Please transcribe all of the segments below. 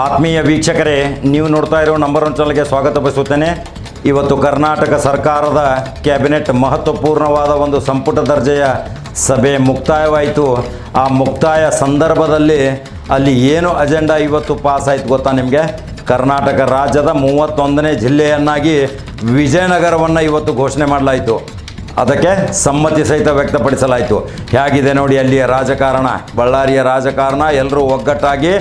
ಆತ್ಮೀಯ ವೀಕ್ಷಕರೇ, ನೀವು ನೋಡ್ತಾ ಇರೋ ನಂಬರ್ ಒನ್ ಚಾನಲ್ಗೆ ಸ್ವಾಗತ ಬಯಸುತ್ತೇನೆ ಇವತ್ತು ಕರ್ನಾಟಕ ಸರ್ಕಾರದ ಕ್ಯಾಬಿನೆಟ್ ಮಹತ್ವಪೂರ್ಣವಾದ ಒಂದು ಸಂಪುಟ ದರ್ಜೆಯ ಸಭೆ ಮುಕ್ತಾಯವಾಯಿತು. ಆ ಮುಕ್ತಾಯ ಸಂದರ್ಭದಲ್ಲಿ ಅಲ್ಲಿ ಏನು ಅಜೆಂಡಾ ಇವತ್ತು ಪಾಸ್ ಆಯಿತು ಗೊತ್ತಾ ನಿಮಗೆ? ಕರ್ನಾಟಕ ರಾಜ್ಯದ ಮೂವತ್ತೊಂದನೇ ಜಿಲ್ಲೆಯನ್ನಾಗಿ ವಿಜಯನಗರವನ್ನು ಇವತ್ತು ಘೋಷಣೆ ಮಾಡಲಾಯಿತು. ಅದಕ್ಕೆ ಸಮ್ಮತಿ ಸಹಿತ ವ್ಯಕ್ತಪಡಿಸಲಾಯಿತು. ಹೇಗಿದೆ ನೋಡಿ ಅಲ್ಲಿಯ ರಾಜಕಾರಣ. ಬಳ್ಳಾರಿಯ ರಾಜಕಾರಣ ಎಲ್ಲರೂ ಒಗ್ಗಟ್ಟಾಗಿ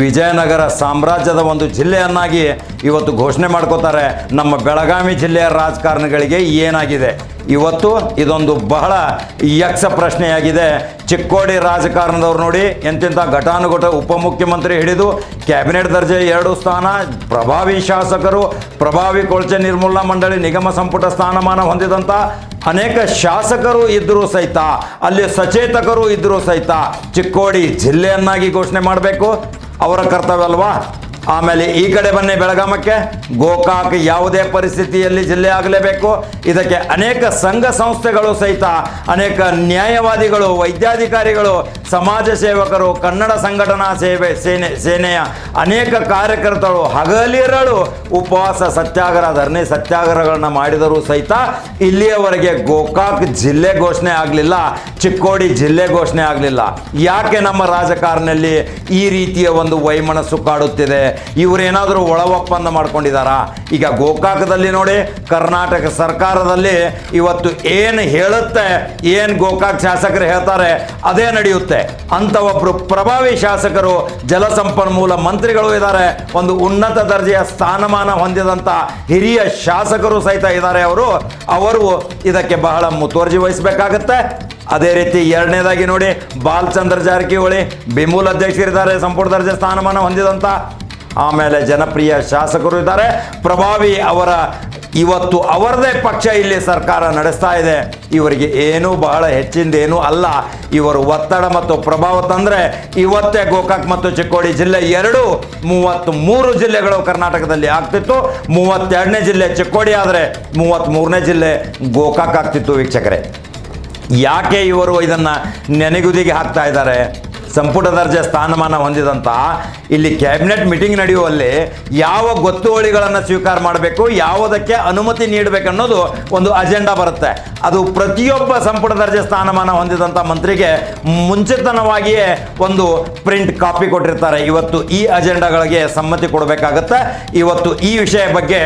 ವಿಜಯನಗರ ಸಾಮ್ರಾಜ್ಯದ ಒಂದು ಜಿಲ್ಲೆಯನ್ನಾಗಿ ಇವತ್ತು ಘೋಷಣೆ ಮಾಡ್ಕೋತಾರೆ. ನಮ್ಮ ಬೆಳಗಾವಿ ಜಿಲ್ಲೆಯ ರಾಜಕಾರಣಿಗಳಿಗೆ ಏನಾಗಿದೆ? ಇವತ್ತು ಇದೊಂದು ಬಹಳ ಯಕ್ಷ ಪ್ರಶ್ನೆಯಾಗಿದೆ. ಚಿಕ್ಕೋಡಿ ರಾಜಕಾರಣದವ್ರು ನೋಡಿ ಎಂತೆಂಥ ಘಟಾನುಘಟ ಉಪಮುಖ್ಯಮಂತ್ರಿ ಹಿಡಿದು ಕ್ಯಾಬಿನೆಟ್ ದರ್ಜೆ ಎರಡು ಸ್ಥಾನ, ಪ್ರಭಾವಿ ಶಾಸಕರು, ಪ್ರಭಾವಿ ಕೊಳಚೆ ನಿರ್ಮೂಲನಾ ಮಂಡಳಿ ನಿಗಮ ಸಂಪುಟ ಸ್ಥಾನಮಾನ ಹೊಂದಿದಂಥ ಅನೇಕ ಶಾಸಕರು ಇದ್ದರೂ ಸಹಿತ, ಅಲ್ಲಿ ಸಚೇತಕರು ಇದ್ದರೂ ಸಹಿತ ಚಿಕ್ಕೋಡಿ ಜಿಲ್ಲೆಯನ್ನಾಗಿ ಘೋಷಣೆ ಮಾಡಬೇಕು. ಅವರ ಕರ್ತವ್ಯ ಅಲ್ವಾ? ಆಮೇಲೆ ಈ ಕಡೆ ಬನ್ನಿ ಬೆಳಗಾಮಕ್ಕೆ. ಗೋಕಾಕ್ ಯಾವುದೇ ಪರಿಸ್ಥಿತಿಯಲ್ಲಿ ಜಿಲ್ಲೆ ಆಗಲೇಬೇಕು. ಇದಕ್ಕೆ ಅನೇಕ ಸಂಘ ಸಂಸ್ಥೆಗಳು ಸಹಿತ ಅನೇಕ ನ್ಯಾಯವಾದಿಗಳು, ವೈದ್ಯಾಧಿಕಾರಿಗಳು, ಸಮಾಜ ಸೇವಕರು, ಕನ್ನಡ ಸಂಘಟನಾ ಸೇವೆ, ಸೇನೆ, ಸೇನೆಯ ಅನೇಕ ಕಾರ್ಯಕರ್ತರು ಹಗಲಿರಳು ಉಪವಾಸ ಸತ್ಯಾಗ್ರಹ, ಧರಣಿ ಸತ್ಯಾಗ್ರಹಗಳನ್ನ ಮಾಡಿದರೂ ಸಹಿತ ಇಲ್ಲಿಯವರೆಗೆ ಗೋಕಾಕ್ ಜಿಲ್ಲೆ ಘೋಷಣೆ ಆಗಲಿಲ್ಲ. ಚಿಕ್ಕೋಡಿ ಜಿಲ್ಲೆ ಘೋಷಣೆ ಆಗಲಿಲ್ಲ. ಯಾಕೆ ನಮ್ಮ ರಾಜಕಾರಣದಲ್ಲಿ ಈ ರೀತಿಯ ಒಂದು ವೈಮನಸ್ಸು ಕಾಡುತ್ತಿದೆ? ಇವರೇನಾದರೂ ಒಳ ಒಪ್ಪಂದ ಮಾಡ್ಕೊಂಡಿದ್ದಾರಾ ಈಗ ಗೋಕಾಕದಲ್ಲಿ ನೋಡಿ, ಕರ್ನಾಟಕ ಸರ್ಕಾರದಲ್ಲಿ ಇವತ್ತು ಏನು ಹೇಳುತ್ತೆ, ಏನು ಗೋಕಾಕ್ ಶಾಸಕರು ಹೇಳ್ತಾರೆ, ಅದೇ ನಡೆಯುತ್ತೆ. ಅಂತ ಒಬ್ಬರು ಪ್ರಭಾವಿ ಶಾಸಕರು, ಜಲಸಂಪನ್ಮೂಲ ಮಂತ್ರಿಗಳು ಇದ್ದಾರೆ. ಒಂದು ಉನ್ನತ ದರ್ಜೆಯ ಸ್ಥಾನಮಾನ ಹೊಂದಿದಂಥ ಹಿರಿಯ ಶಾಸಕರು ಸಹಿತ ಇದ್ದಾರೆ ಅವರು. ಅವರು ಇದಕ್ಕೆ ಬಹಳ ಮುತುವರ್ಜಿ ವಹಿಸಬೇಕಾಗತ್ತೆ. ಅದೇ ರೀತಿ ಎರಡನೇದಾಗಿ ನೋಡಿ, ಬಾಲಚಂದ್ರ ಜಾರಕಿಹೊಳಿ, ಬಿಮೂಲ್ ಅಧ್ಯಕ್ಷರಿದ್ದಾರೆ ಸಂಪುಟ ದರ್ಜೆ ಸ್ಥಾನಮಾನ ಹೊಂದಿದಂಥ ಆಮೇಲೆ ಜನಪ್ರಿಯ ಶಾಸಕರು ಇದ್ದಾರೆ. ಪ್ರಭಾವಿ ಅವರ ಇವತ್ತು ಅವರದೇ ಪಕ್ಷ ಇಲ್ಲಿ ಸರ್ಕಾರ ನಡೆಸ್ತಾ ಇದೆ. ಇವರಿಗೆ ಏನೂ ಬಹಳ ಹೆಚ್ಚಿಂದೇನೂ ಅಲ್ಲ. ಇವರು ಒತ್ತಡ ಮತ್ತು ಪ್ರಭಾವ ತಂದರೆ ಇವತ್ತೇ ಗೋಕಾಕ್ ಮತ್ತು ಚಿಕ್ಕೋಡಿ ಜಿಲ್ಲೆ ಎರಡು ಮೂವತ್ತ್ ಮೂರು ಜಿಲ್ಲೆಗಳು ಕರ್ನಾಟಕದಲ್ಲಿ ಆಗ್ತಿತ್ತು. ಮೂವತ್ತೆರಡನೇ ಜಿಲ್ಲೆ ಚಿಕ್ಕೋಡಿ ಆದರೆ ಮೂವತ್ತ್ಮೂರನೇ ಜಿಲ್ಲೆ ಗೋಕಾಕ್ ಆಗ್ತಿತ್ತು ವೀಕ್ಷಕರೇ. ಯಾಕೆ ಇವರು ಇದನ್ನು ನೆನೆಗುದಿಗೆ ಹಾಕ್ತಾ ಇದ್ದಾರೆ? ಸಂಪುಟ ದರ್ಜೆ ಸ್ಥಾನಮಾನ ಹೊಂದಿದಂಥ ಇಲ್ಲಿ ಕ್ಯಾಬಿನೆಟ್ ಮೀಟಿಂಗ್ ನಡೆಯುವಲ್ಲಿ ಯಾವ ಗೊತ್ತುವಳಿಗಳನ್ನು ಸ್ವೀಕಾರ ಮಾಡಬೇಕು, ಯಾವುದಕ್ಕೆ ಅನುಮತಿ ನೀಡಬೇಕನ್ನೋದು ಒಂದು ಅಜೆಂಡಾ ಬರುತ್ತೆ. ಅದು ಪ್ರತಿಯೊಬ್ಬ ಸಂಪುಟ ದರ್ಜೆ ಸ್ಥಾನಮಾನ ಹೊಂದಿದಂಥ ಮಂತ್ರಿಗೆ ಮುಂಚಿತನವಾಗಿಯೇ ಒಂದು ಪ್ರಿಂಟ್ ಕಾಪಿ ಕೊಟ್ಟಿರ್ತಾರೆ. ಇವತ್ತು ಈ ಅಜೆಂಡಾಗಳಿಗೆ ಸಮ್ಮತಿ ಕೊಡಬೇಕಾಗತ್ತೆ. ಇವತ್ತು ಈ ವಿಷಯ ಬಗ್ಗೆ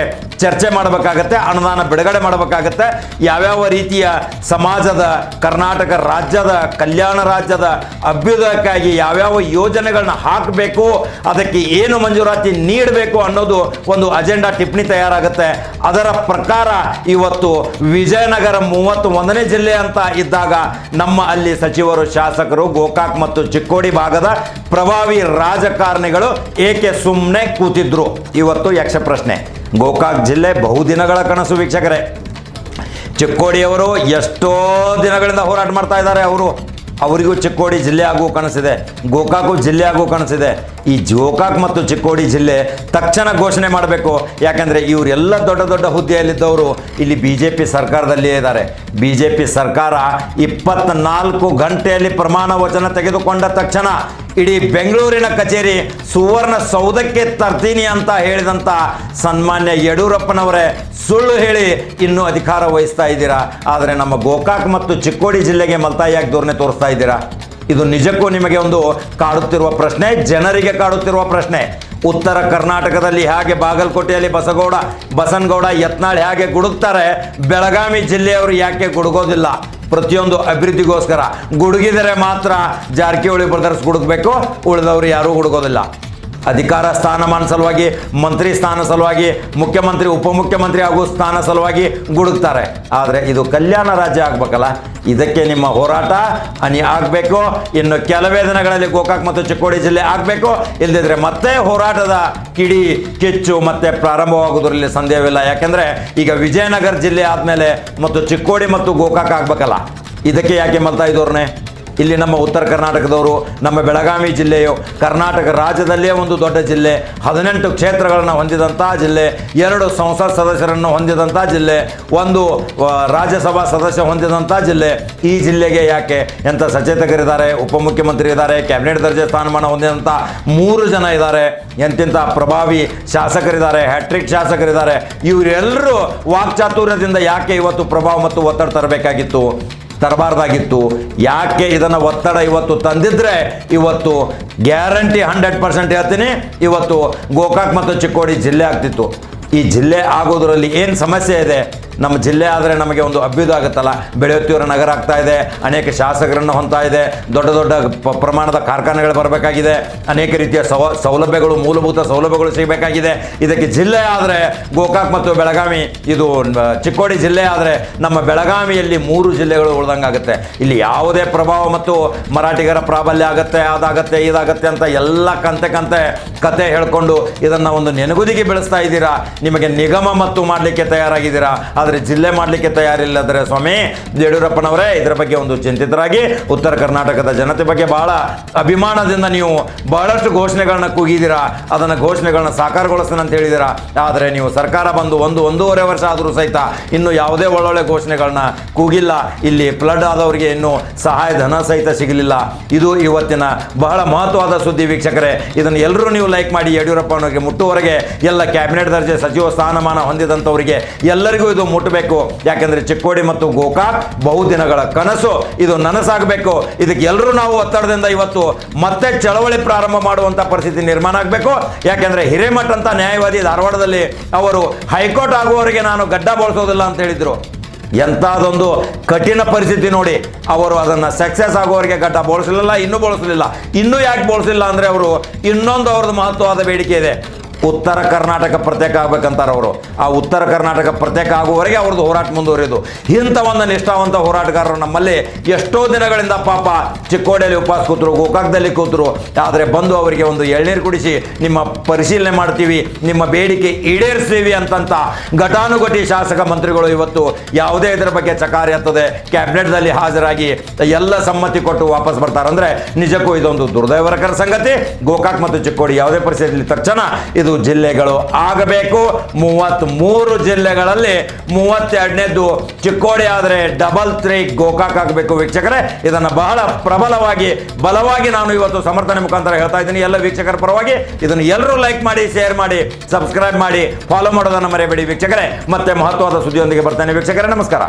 ಚರ್ಚೆ ಮಾಡಬೇಕಾಗತ್ತೆ, ಅನುದಾನ ಬಿಡುಗಡೆ ಮಾಡಬೇಕಾಗತ್ತೆ. ಯಾವ್ಯಾವ ರೀತಿಯ ಸಮಾಜದ, ಕರ್ನಾಟಕ ರಾಜ್ಯದ, ಕಲ್ಯಾಣ ರಾಜ್ಯದ ಅಭ್ಯುದಯಕ್ಕಾಗಿ ಯಾವ್ಯಾವ ಯೋಜನೆಗಳನ್ನ ಹಾಕಬೇಕು, ಅದಕ್ಕೆ ಏನು ಮಂಜೂರಾತಿ ನೀಡಬೇಕು ಅನ್ನೋದು ಒಂದು ಅಜೆಂಡಾ ಟಿಪ್ಪಣಿ ತಯಾರಾಗುತ್ತೆ. ಅದರ ಪ್ರಕಾರ ಇವತ್ತು ವಿಜಯನಗರ ಮೂವತ್ತು ಒಂದನೇ ಜಿಲ್ಲೆ ಅಂತ ಇದ್ದಾಗ ನಮ್ಮ ಅಲ್ಲಿ ಸಚಿವರು, ಶಾಸಕರು, ಗೋಕಾಕ್ ಮತ್ತು ಚಿಕ್ಕೋಡಿ ಭಾಗದ ಪ್ರಭಾವಿ ರಾಜಕಾರಣಿಗಳು ಏಕೆ ಸುಮ್ಮನೆ ಕೂತಿದ್ರು? ಇವತ್ತು ಯಕ್ಷ ಪ್ರಶ್ನೆ ಗೋಕಾಕ್ ಜಿಲ್ಲೆ ಬಹುದಿನಗಳ ಕನಸು ವೀಕ್ಷಕರೇ. ಚಿಕ್ಕೋಡಿಯವರು ಎಷ್ಟೋ ದಿನಗಳಿಂದ ಹೋರಾಟ ಮಾಡ್ತಾ ಇದ್ದಾರೆ ಅವರು. ಅವರಿಗೂ ಚಿಕ್ಕೋಡಿ ಜಿಲ್ಲೆ ಆಗುವ ಕಾಣಿಸಿದೆ ಗೋಕಾಕು ಜಿಲ್ಲೆ ಆಗುವ ಕಾಣಿಸಿದೆ ಈ ಗೋಕಾಕ್ ಮತ್ತು ಚಿಕ್ಕೋಡಿ ಜಿಲ್ಲೆ ತಕ್ಷಣ ಘೋಷಣೆ ಮಾಡಬೇಕು. ಯಾಕಂದರೆ ಇವರೆಲ್ಲ ದೊಡ್ಡ ದೊಡ್ಡ ಹುದ್ದೆಯಲ್ಲಿದ್ದವರು ಇಲ್ಲಿ ಬಿ ಜೆ ಪಿ ಸರ್ಕಾರದಲ್ಲಿಯೇ ಇದ್ದಾರೆ. ಬಿ ಜೆ ಪಿ ಸರ್ಕಾರ ಇಪ್ಪತ್ತ್ನಾಲ್ಕು ಗಂಟೆಯಲ್ಲಿ ಪ್ರಮಾಣ ವಚನ ತೆಗೆದುಕೊಂಡ ತಕ್ಷಣ ಇಡೀ ಬೆಂಗಳೂರಿನ ಕಚೇರಿ ಸುವರ್ಣ ಸೌಧಕ್ಕೆ ತರ್ತೀನಿ ಅಂತ ಹೇಳಿದಂಥ ಸನ್ಮಾನ್ಯ ಯಡಿಯೂರಪ್ಪನವರೇ, ಸುಳ್ಳು ಹೇಳಿ ಇನ್ನೂ ಅಧಿಕಾರ ವಹಿಸ್ತಾ ಇದ್ದೀರಾ? ಆದರೆ ನಮ್ಮ ಗೋಕಾಕ್ ಮತ್ತು ಚಿಕ್ಕೋಡಿ ಜಿಲ್ಲೆಗೆ ಮಲ್ತಾಯಿಯಾಗಿ ಧೋರಣೆ ತೋರಿಸ್ತಾ ಇದ್ದೀರಾ? ಇದು ನಿಜಕ್ಕೂ ನಿಮಗೆ ಒಂದು ಕಾಡುತ್ತಿರುವ ಪ್ರಶ್ನೆ, ಜನರಿಗೆ ಕಾಡುತ್ತಿರುವ ಪ್ರಶ್ನೆ. ಉತ್ತರ ಕರ್ನಾಟಕದಲ್ಲಿ ಹೇಗೆ ಬಾಗಲಕೋಟೆಯಲ್ಲಿ ಬಸಗೌಡ, ಬಸನಗೌಡ ಯತ್ನಾಳ್ ಹೇಗೆ ಗುಡುಗ್ತಾರೆ, ಬೆಳಗಾವಿ ಜಿಲ್ಲೆಯವರು ಯಾಕೆ ಗುಡುಗೋದಿಲ್ಲ? ಪ್ರತಿಯೊಂದು ಅಭಿವೃದ್ಧಿಗೋಸ್ಕರ ಗುಡುಗಿದರೆ ಮಾತ್ರ ಜಾರಕಿಹೊಳಿ ಬ್ರದರ್ಸ್ ಗುಡುಗಬೇಕು, ಉಳಿದವರು ಯಾರೂ ಗುಡುಗೋದಿಲ್ಲ. ಅಧಿಕಾರ ಸ್ಥಾನಮಾನ ಸಲುವಾಗಿ, ಮಂತ್ರಿ ಸ್ಥಾನ ಸಲುವಾಗಿ, ಮುಖ್ಯಮಂತ್ರಿ, ಉಪಮುಖ್ಯಮಂತ್ರಿ ಹಾಗೂ ಸ್ಥಾನ ಸಲುವಾಗಿ ಗುಡುಕ್ತಾರೆ. ಆದರೆ ಇದು ಕಲ್ಯಾಣ ರಾಜ್ಯ ಆಗ್ಬೇಕಲ್ಲ? ಇದಕ್ಕೆ ನಿಮ್ಮ ಹೋರಾಟ ಅನಿ ಆಗಬೇಕು. ಇನ್ನು ಕೆಲವೇ ದಿನಗಳಲ್ಲಿ ಗೋಕಾಕ್ ಮತ್ತು ಚಿಕ್ಕೋಡಿ ಜಿಲ್ಲೆ ಆಗಬೇಕು. ಇಲ್ಲದಿದ್ದರೆ ಮತ್ತೆ ಹೋರಾಟದ ಕಿಡಿ ಕಿಚ್ಚು ಮತ್ತೆ ಪ್ರಾರಂಭವಾಗುವುದರಲ್ಲಿ ಸಂದೇಹವಿಲ್ಲ. ಯಾಕೆಂದರೆ ಈಗ ವಿಜಯನಗರ ಜಿಲ್ಲೆ ಆದಮೇಲೆ ಮತ್ತು ಚಿಕ್ಕೋಡಿ ಮತ್ತು ಗೋಕಾಕ್ ಆಗಬೇಕಲ್ಲ? ಇದಕ್ಕೆ ಯಾಕೆ ಮಲ್ತಾ ಇದ್ದವ್ರನ್ನೇ ಇಲ್ಲಿ ನಮ್ಮ ಉತ್ತರ ಕರ್ನಾಟಕದವರು, ನಮ್ಮ ಬೆಳಗಾವಿ ಜಿಲ್ಲೆಯು ಕರ್ನಾಟಕ ರಾಜ್ಯದಲ್ಲೇ ಒಂದು ದೊಡ್ಡ ಜಿಲ್ಲೆ, ಹದಿನೆಂಟು ಕ್ಷೇತ್ರಗಳನ್ನು ಹೊಂದಿದಂಥ ಜಿಲ್ಲೆ, ಎರಡು ಸಂಸತ್ ಸದಸ್ಯರನ್ನು ಹೊಂದಿದಂಥ ಜಿಲ್ಲೆ, ಒಂದು ರಾಜ್ಯಸಭಾ ಸದಸ್ಯ ಹೊಂದಿದಂಥ ಜಿಲ್ಲೆ. ಈ ಜಿಲ್ಲೆಗೆ ಯಾಕೆ ಎಂಥ ಸಚೇತಕರಿದ್ದಾರೆ, ಉಪಮುಖ್ಯಮಂತ್ರಿ ಇದ್ದಾರೆ, ಕ್ಯಾಬಿನೆಟ್ ದರ್ಜೆ ಸ್ಥಾನಮಾನ ಹೊಂದಿದಂಥ ಮೂರು ಜನ ಇದ್ದಾರೆ ಎಂತಿಂಥ ಪ್ರಭಾವಿ ಶಾಸಕರಿದ್ದಾರೆ, ಹ್ಯಾಟ್ರಿಕ್ ಶಾಸಕರಿದ್ದಾರೆ ಇವರೆಲ್ಲರೂ ವಾಕ್ಚಾತುರ್ಯದಿಂದ ಯಾಕೆ ಇವತ್ತು ಪ್ರಭಾವ ಮತ್ತು ಒತ್ತಡ ತರಬೇಕಾಗಿತ್ತು? ತರಬಾರ್ದಾಗಿತ್ತು. ಯಾಕೆ ಇದನ್ನು ಒತ್ತಡ ಇವತ್ತು ತಂದಿದ್ರೆ? ಇವತ್ತು ಗ್ಯಾರಂಟಿ ಹಂಡ್ರೆಡ್ ಪರ್ಸೆಂಟ್ ಹೇಳ್ತೀನಿ. ಇವತ್ತು ಗೋಕಾಕ್ ಮತ್ತು ಚಿಕ್ಕೋಡಿ ಜಿಲ್ಲೆ ಆಗ್ತಿತ್ತು. ಈ ಜಿಲ್ಲೆ ಆಗೋದ್ರಲ್ಲಿ ಏನು ಸಮಸ್ಯೆ ಇದೆ? ನಮ್ಮ ಜಿಲ್ಲೆ ಆದರೆ ನಮಗೆ ಒಂದು ಅಭ್ಯುದ ಆಗುತ್ತಲ್ಲ. ಬೆಳೆಯುತ್ತಿರುವ ನಗರ ಆಗ್ತಾ ಇದೆ, ಅನೇಕ ಶಾಸಕರನ್ನು ಹೊಂತಾ ಇದೆ, ದೊಡ್ಡ ದೊಡ್ಡ ಪ್ರಮಾಣದ ಕಾರ್ಖಾನೆಗಳು ಬರಬೇಕಾಗಿದೆ, ಅನೇಕ ರೀತಿಯ ಸೌಲಭ್ಯಗಳು, ಮೂಲಭೂತ ಸೌಲಭ್ಯಗಳು ಸಿಗಬೇಕಾಗಿದೆ. ಇದಕ್ಕೆ ಜಿಲ್ಲೆ ಆದರೆ ಗೋಕಾಕ್ ಮತ್ತು ಬೆಳಗಾವಿ, ಇದು ಚಿಕ್ಕೋಡಿ ಜಿಲ್ಲೆ ಆದರೆ ನಮ್ಮ ಬೆಳಗಾವಿಯಲ್ಲಿ ಮೂರು ಜಿಲ್ಲೆಗಳು ಉಳ್ದಂಗಾಗುತ್ತೆ. ಇಲ್ಲಿ ಯಾವುದೇ ಪ್ರಭಾವ ಮತ್ತು ಮರಾಠಿಗರ ಪ್ರಾಬಲ್ಯ ಆಗತ್ತೆ, ಅದಾಗತ್ತೆ, ಇದಾಗತ್ತೆ ಅಂತ ಎಲ್ಲ ಕಂತೆ ಕಂತೆ ಕತೆ ಹೇಳ್ಕೊಂಡು ಇದನ್ನು ಒಂದು ನೆನಗುದಿಗೆ ಬೆಳೆಸ್ತಾ ಇದ್ದೀರಾ? ನಿಮಗೆ ನಿಗಮ ಮತ್ತು ಮಾಡಲಿಕ್ಕೆ ತಯಾರಾಗಿದ್ದೀರಾ? ಆದರೆ ಜಿಲ್ಲೆ ಮಾಡಲಿಕ್ಕೆ ತಯಾರಿಲ್ಲದ್ರೆ ಸ್ವಾಮಿ, ಯಡಿಯೂರಪ್ಪನವರೇ ಇದರ ಬಗ್ಗೆ ಒಂದು ಚಿಂತಿತರಾಗಿ ಉತ್ತರ ಕರ್ನಾಟಕದ ಜನತೆ ಬಗ್ಗೆ ಬಹಳ ಅಭಿಮಾನದಿಂದ ನೀವು ಬಹಳಷ್ಟು ಘೋಷಣೆಗಳನ್ನ ಕೂಗಿದ್ದೀರಾ, ಅದನ್ನು ಘೋಷಣೆಗಳನ್ನ ಸಾಕಾರಗೊಳಿಸ್ತಾನೆ ಅಂತ ಹೇಳಿದಿರಾ ಆದರೆ ನೀವು ಸರ್ಕಾರ ಬಂದು ಒಂದು, ಒಂದೂವರೆ ವರ್ಷ ಆದರೂ ಸಹಿತ ಇನ್ನು ಯಾವುದೇ ಒಳ್ಳೊಳ್ಳೆ ಘೋಷಣೆಗಳನ್ನ ಕೂಗಿಲ್ಲ. ಇಲ್ಲಿ ಫ್ಲಡ್ ಆದವರಿಗೆ ಇನ್ನು ಸಹಾಯಧನ ಸಹಿತ ಸಿಗಲಿಲ್ಲ. ಇದು ಇವತ್ತಿನ ಬಹಳ ಮಹತ್ವದ ಸುದ್ದಿ ವೀಕ್ಷಕರೇ. ಇದನ್ನು ಎಲ್ಲರೂ ನೀವು ಲೈಕ್ ಮಾಡಿ ಯಡಿಯೂರಪ್ಪನವರಿಗೆ ಮುಟ್ಟುವರೆಗೆ ಎಲ್ಲ ಕ್ಯಾಬಿನೆಟ್ ದರ್ಜೆ ಸಚಿವ ಸ್ಥಾನಮಾನ ಹೊಂದಿದಂಥವರಿಗೆ ಎಲ್ಲರಿಗೂ ಇದು ಮುಟ್ಟಬೇಕು. ಯಾಕೆಂದ್ರೆ ಚಿಕ್ಕೋಡಿ ಮತ್ತು ಗೋಕಾಕ್ ಬಹುದಿನಗಳ ಕನಸು. ಇದು ನನಸಾಗಬೇಕು. ಇದಕ್ಕೆ ಎಲ್ಲರೂ ನಾವು ಒತ್ತಡದಿಂದ ಇವತ್ತು ಮತ್ತೆ ಚಳವಳಿ ಪ್ರಾರಂಭ ಮಾಡುವಂತ ಪರಿಸ್ಥಿತಿ ನಿರ್ಮಾಣ ಆಗಬೇಕು. ಯಾಕೆಂದ್ರೆ ಹಿರೇಮಠ ಅಂತ ನ್ಯಾಯವಾದಿ ಧಾರವಾಡದಲ್ಲಿ ಅವರು ಹೈಕೋರ್ಟ್ ಆಗುವವರೆಗೆ ನಾನು ಗಡ್ಡ ಬಳಸೋದಿಲ್ಲ ಅಂತ ಹೇಳಿದ್ರು. ಎಂಥದೊಂದು ಕಠಿಣ ಪರಿಸ್ಥಿತಿ ನೋಡಿ. ಅವರು ಅದನ್ನು ಸಕ್ಸಸ್ ಆಗೋವರೆಗೆ ಗಡ್ಡ ಬೋಳಿಸಲಿಲ್ಲ, ಇನ್ನೂ ಬೋಳಿಸಲಿಲ್ಲ. ಇನ್ನೂ ಯಾಕೆ ಬೋಳಿಸಲಿಲ್ಲ ಅಂದರೆ ಅವರು ಇನ್ನೊಂದು ಅವ್ರದ್ದು ಮಹತ್ವವಾದ ಬೇಡಿಕೆ ಇದೆ. ಉತ್ತರ ಕರ್ನಾಟಕ ಪ್ರತ್ಯೇಕ ಆಗ್ಬೇಕಂತಾರೆ ಅವರು. ಆ ಉತ್ತರ ಕರ್ನಾಟಕ ಪ್ರತ್ಯೇಕ ಆಗುವವರೆಗೆ ಅವ್ರದ್ದು ಹೋರಾಟ ಮುಂದುವರಿಯೋದು ಇಂಥ ಒಂದು ನಿಷ್ಠಾವಂತ ಹೋರಾಟಗಾರರು ನಮ್ಮಲ್ಲಿ ಎಷ್ಟೋ ದಿನಗಳಿಂದ ಪಾಪ ಚಿಕ್ಕೋಡಿಯಲ್ಲಿ ಉಪವಾಸ ಕೂತರು, ಗೋಕಾಕದಲ್ಲಿ ಕೂತರು. ಆದರೆ ಬಂದು ಅವರಿಗೆ ಒಂದು ಎಳ್ನೀರು ಕುಡಿಸಿ, ನಿಮ್ಮ ಪರಿಶೀಲನೆ ಮಾಡ್ತೀವಿ, ನಿಮ್ಮ ಬೇಡಿಕೆ ಈಡೇರಿಸ್ತೀವಿ ಅಂತಂತ ಘಟಾನುಘಟಿ ಶಾಸಕ ಮಂತ್ರಿಗಳು ಇವತ್ತು ಯಾವುದೇ ಇದರ ಬಗ್ಗೆ ಚಕಾರಿ ಹತ್ತದೆ ಕ್ಯಾಬಿನೆಟ್ದಲ್ಲಿ ಹಾಜರಾಗಿ ಎಲ್ಲ ಸಮ್ಮತಿ ಕೊಟ್ಟು ವಾಪಸ್ ಬರ್ತಾರೆ ಅಂದ್ರೆ ನಿಜಕ್ಕೂ ಇದೊಂದು ದುರ್ದೈವರಕರ ಸಂಗತಿ. ಗೋಕಾಕ್ ಮತ್ತು ಚಿಕ್ಕೋಡಿ ಯಾವುದೇ ಪರಿಸ್ಥಿತಿಯಲ್ಲಿ ತಕ್ಷಣ ಇದು ಜಿಲ್ಲೆಗಳು ಆಗಬೇಕು. ಮೂವತ್ತ್ ಮೂರು ಜಿಲ್ಲೆಗಳಲ್ಲಿ ಮೂವತ್ತೆರಡನೇದು ಚಿಕ್ಕೋಡಿ ಆದರೆ ಡಬಲ್ ತ್ರೀ ಗೋಕಾಕ್ ಆಗಬೇಕು ವೀಕ್ಷಕರೇ. ಇದನ್ನು ಬಹಳ ಪ್ರಬಲವಾಗಿ, ಬಲವಾಗಿ ನಾನು ಇವತ್ತು ಸಮರ್ಥನೆ ಮುಖಾಂತರ ಹೇಳ್ತಾ ಇದ್ದೀನಿ. ಎಲ್ಲ ವೀಕ್ಷಕರ ಪರವಾಗಿ ಇದನ್ನು ಎಲ್ಲರೂ ಲೈಕ್ ಮಾಡಿ ಶೇರ್ ಮಾಡಿ ಸಬ್ಸ್ಕ್ರೈಬ್ ಮಾಡಿ ಫಾಲೋ ಮಾಡೋದನ್ನು ಮರೆಯಬೇಡಿ ವೀಕ್ಷಕರೇ. ಮತ್ತೆ ಮಹತ್ವದ ಸುದ್ದಿಯೊಂದಿಗೆ ಬರ್ತೇನೆ ವೀಕ್ಷಕರೇ. ನಮಸ್ಕಾರ.